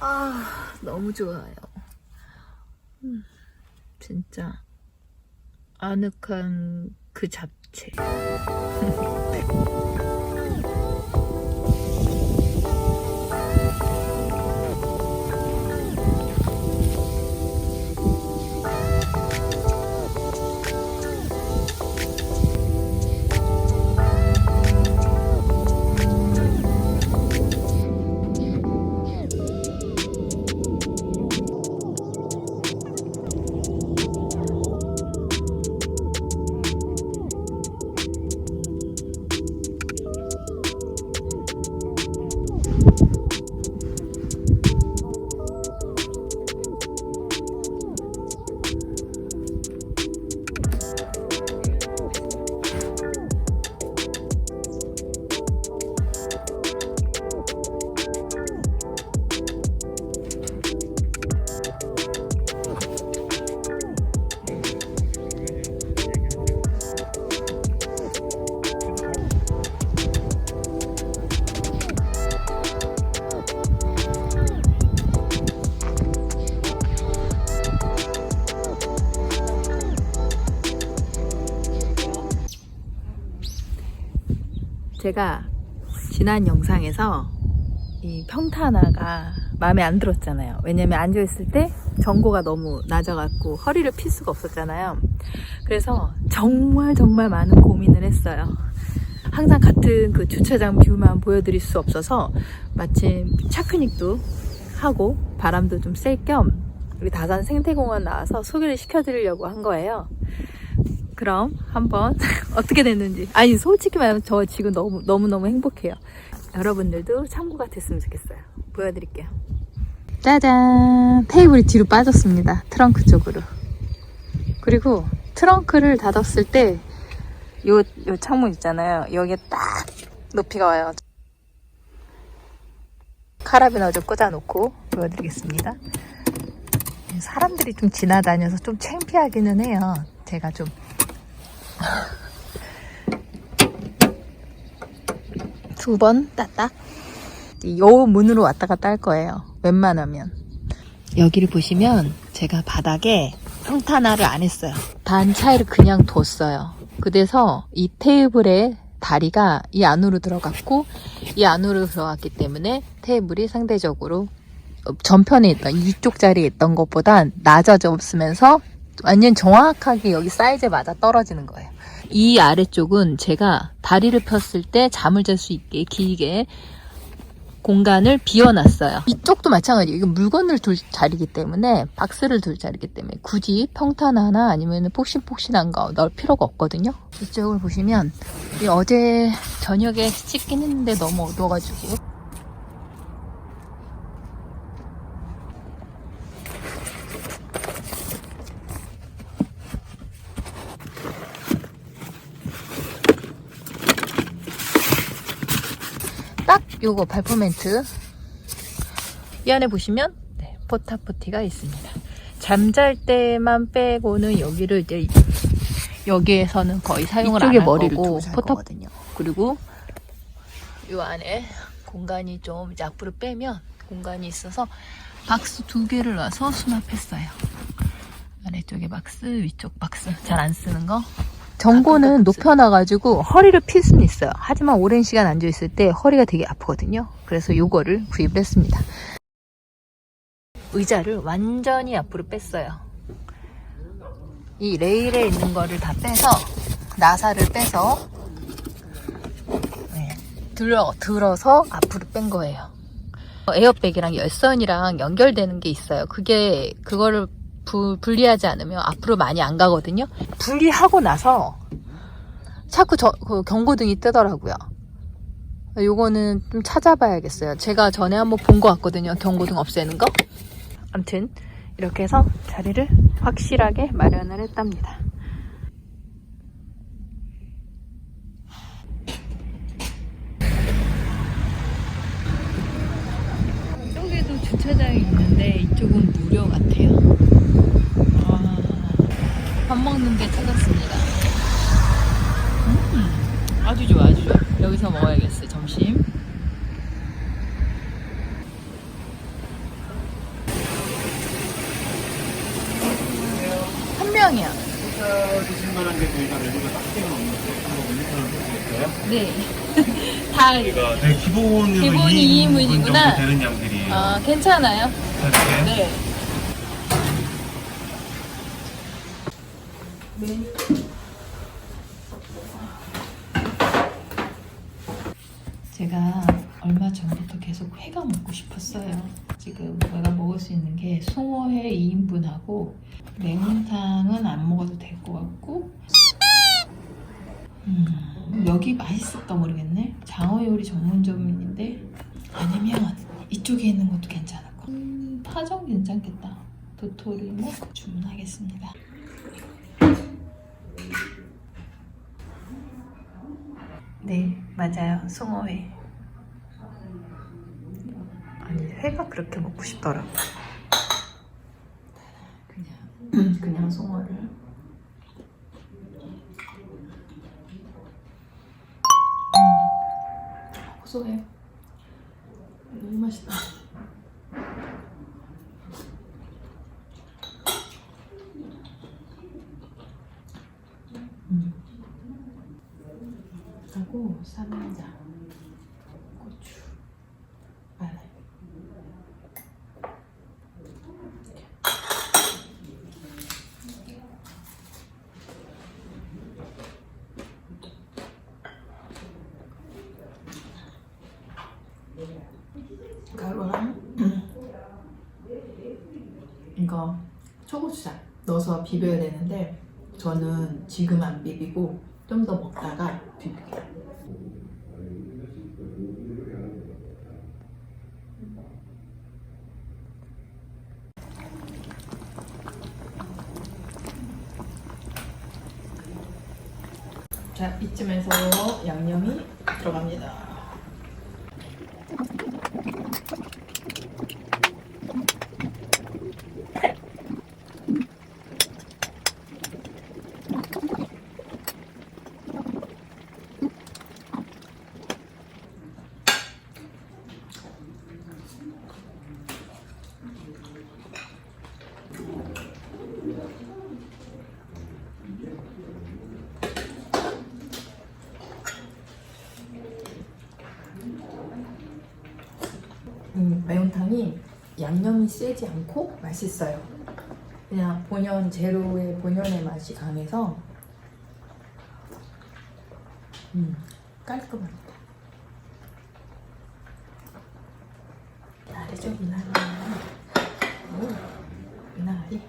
아, 너무 좋아요. 음, 진짜 아늑한 그 잡채. 제가 지난 영상에서 이 평타나가 마음에 안 들었잖아요. 왜냐면 앉아있을 때 전고가 너무 낮아갖고 허리를 필 수가 없었잖아요. 그래서 정말 정말 많은 고민을 했어요. 항상 같은 그 주차장 뷰만 보여드릴 수 없어서 마침 차크닉도 하고 바람도 좀 쐴 겸 우리 다산 생태공원 나와서 소개를 시켜드리려고 한 거예요. 그럼 한번 어떻게 됐는지 아니 솔직히 말하면 저 지금 너무 너무 너무 행복해요. 여러분들도 참고가 됐으면 좋겠어요. 보여드릴게요. 짜잔 테이블이 뒤로 빠졌습니다. 트렁크 쪽으로. 그리고 트렁크를 닫았을 때 요, 요 창문 있잖아요. 여기에 딱 높이가 와요. 카라비너 좀 꽂아놓고 보여드리겠습니다. 사람들이 좀 지나다녀서 좀 창피하기는 해요. 제가 좀 두 번 따딱 요 문으로 왔다 갔다 할 거예요. 웬만하면 여기를 보시면 제가 바닥에 평탄화를 안 했어요. 반 차이를 그냥 뒀어요. 그래서 이 테이블의 다리가 이 안으로 들어갔고 이 안으로 들어갔기 때문에 테이블이 상대적으로 전편에 있던 이쪽 자리에 있던 것보다 낮아졌으면서 완전 정확하게 여기 사이즈에 맞아 떨어지는 거예요. 이 아래쪽은 제가 다리를 폈을 때 잠을 잘 수 있게 길게 공간을 비워놨어요. 이쪽도 마찬가지예요. 이건 물건을 둘 자리이기 때문에 박스를 둘 자리이기 때문에 굳이 평탄 하나 아니면 폭신폭신한 거 넣을 필요가 없거든요. 이쪽을 보시면 이 어제 저녁에 찍긴 했는데 너무 어두워가지고 딱 요거 발포멘트 이 안에 보시면 네, 포타포티가 있습니다. 잠잘 때만 빼고는 여기를 이제 여기에서는 거의 사용을 안할 거고 포타 거거든요. 그리고 요 안에 공간이 좀 이제 앞으로 빼면 공간이 있어서 박스 두 개를 놔서 수납했어요. 아래쪽에 박스, 위쪽 박스 잘 안 쓰는 거. 전고는 높여놔가지고 허리를 필 수는 있어요. 하지만 오랜 시간 앉아있을 때 허리가 되게 아프거든요. 그래서 요거를 구입을 했습니다. 의자를 완전히 앞으로 뺐어요. 이 레일에 있는 거를 다 빼서 나사를 빼서 네, 들어, 들어서 앞으로 뺀 거예요. 에어백이랑 열선이랑 연결되는 게 있어요. 그게 그거를 부- 분리하지 않으면 앞으로 많이 안 가거든요. 분리하고 나서 자꾸 저, 그 경고등이 뜨더라고요. 요거는 좀 찾아봐야겠어요. 제가 전에 한번 본 것 같거든요. 경고등 없애는 거. 아무튼 이렇게 해서 자리를 확실하게 마련을 했답니다. 여기서 먹어야겠어요 점심. 한 명이요 네다 그러니까 네, 기본으로 기본 2인분이구나. 되는 양들이에요. 아, 괜찮아요? 이렇게 네. 메뉴 제가 얼마 전부터 계속 회가 먹고 싶었어요. 지금 내가 먹을 수 있는 게 송어회 2인분하고 매운탕은 안 먹어도 될 것 같고 음, 여기 맛있을까 모르겠네. 장어 요리 전문점인데 아니면 이쪽에 있는 것도 괜찮을 것 같아. 음, 파전 괜찮겠다. 도토리 뭐 주문하겠습니다. 네, 맞아요. 송어회. 아니, 회가 그렇게 먹고 싶더라고. 그냥, 그냥 송어를. 음, 고소해. 너무 맛있다. 음. 하고 쌈장, 고추, 마늘. 가루랑 이거 초고추장 넣어서 비벼야 되는데 저는 지금 안 비비고 좀 더 먹다가 비빌게요. 자, 이쯤에서 양념이 들어갑니다. 음, 매운탕이 양념이 세지 않고 맛있어요. 그냥 본연 재료의 본연의 맛이 강해서 음, 깔끔합니다. 미나리죠 미나리. 오, 미나리.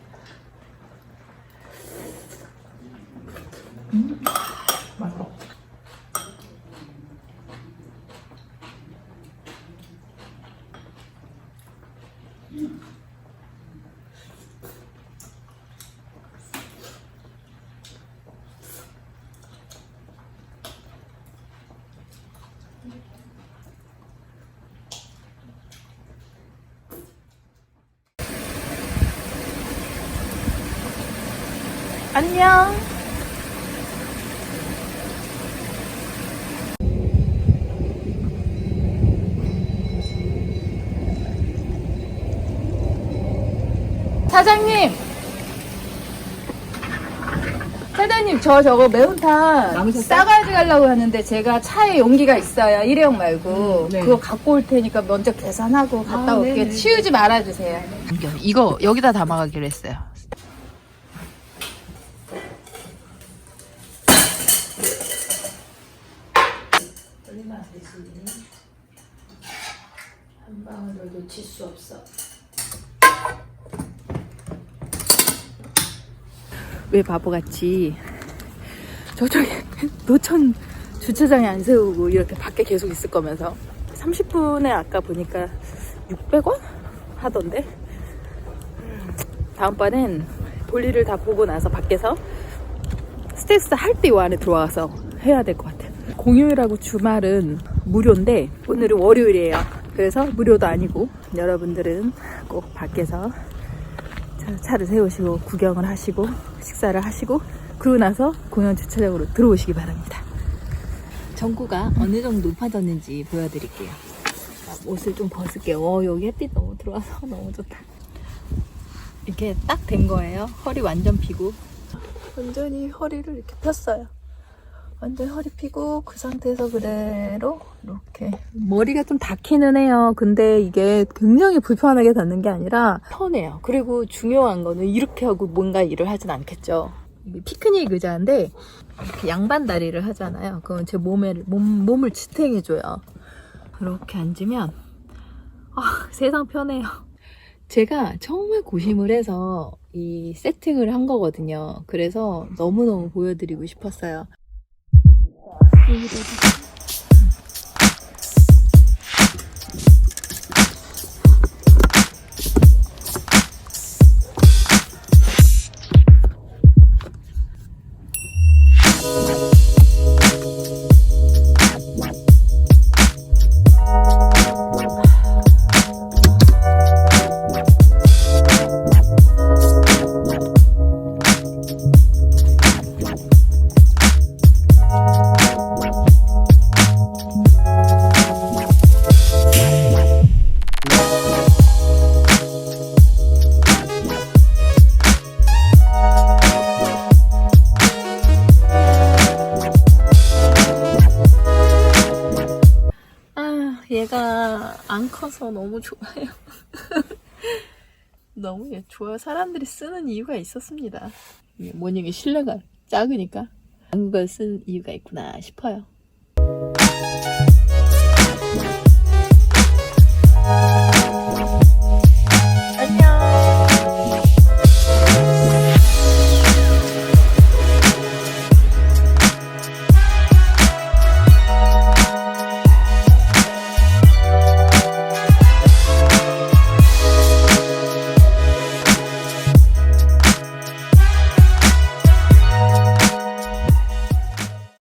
음, 맛있어. 안녕. 사장님. 사장님 저 저거 매운탕 싸가지 가려고 하는데 제가 차에 용기가 있어요 일회용 말고. 그거 갖고 올 테니까 먼저 계산하고 갔다 올게요 치우지 말아주세요. 이거 여기다 담아가기로 했어요 올리면 안 되지. 한 방울을 놓칠 수 없어. 왜 바보같이 저쪽에 노천 주차장에 안 세우고 이렇게 밖에 계속 있을 거면서 30분에 아까 보니까 600원 하던데 다음번엔 볼일을 다 보고 나서 밖에서 스트레스 할 때 이 안에 들어와서 해야 될 것 같아요. 공휴일하고 주말은 무료인데 오늘은 월요일이에요. 그래서 무료도 아니고 여러분들은 꼭 밖에서 차- 차를 세우시고 구경을 하시고 식사를 하시고 그러고 나서 공연 주차장으로 들어오시기 바랍니다. 전구가 어느 정도 높아졌는지 보여드릴게요. 자, 옷을 좀 벗을게요. 어, 여기 햇빛 너무 들어와서 너무 좋다. 이렇게 딱 된 거예요. 허리 완전 피고 완전히 허리를 이렇게 폈어요. 완전 허리 피고 그 상태에서 그대로 이렇게 머리가 좀 닿기는 해요. 근데 이게 굉장히 불편하게 닿는 게 아니라 편해요. 그리고 중요한 거는 이렇게 하고 뭔가 일을 하진 않겠죠. 피크닉 의자인데 이렇게 양반 다리를 하잖아요. 그건 제 몸에 몸, 몸을 지탱해줘요. 이렇게 앉으면 아, 세상 편해요. 제가 정말 고심을 해서 이 세팅을 한 거거든요. 그래서 너무너무 보여드리고 싶었어요. 아, 안 커서 너무 좋아요. 너무 예, 좋아요. 사람들이 쓰는 이유가 있었습니다. 뭐냐 이게 신뢰가 작으니까 한국어를 쓴 이유가 있구나 싶어요.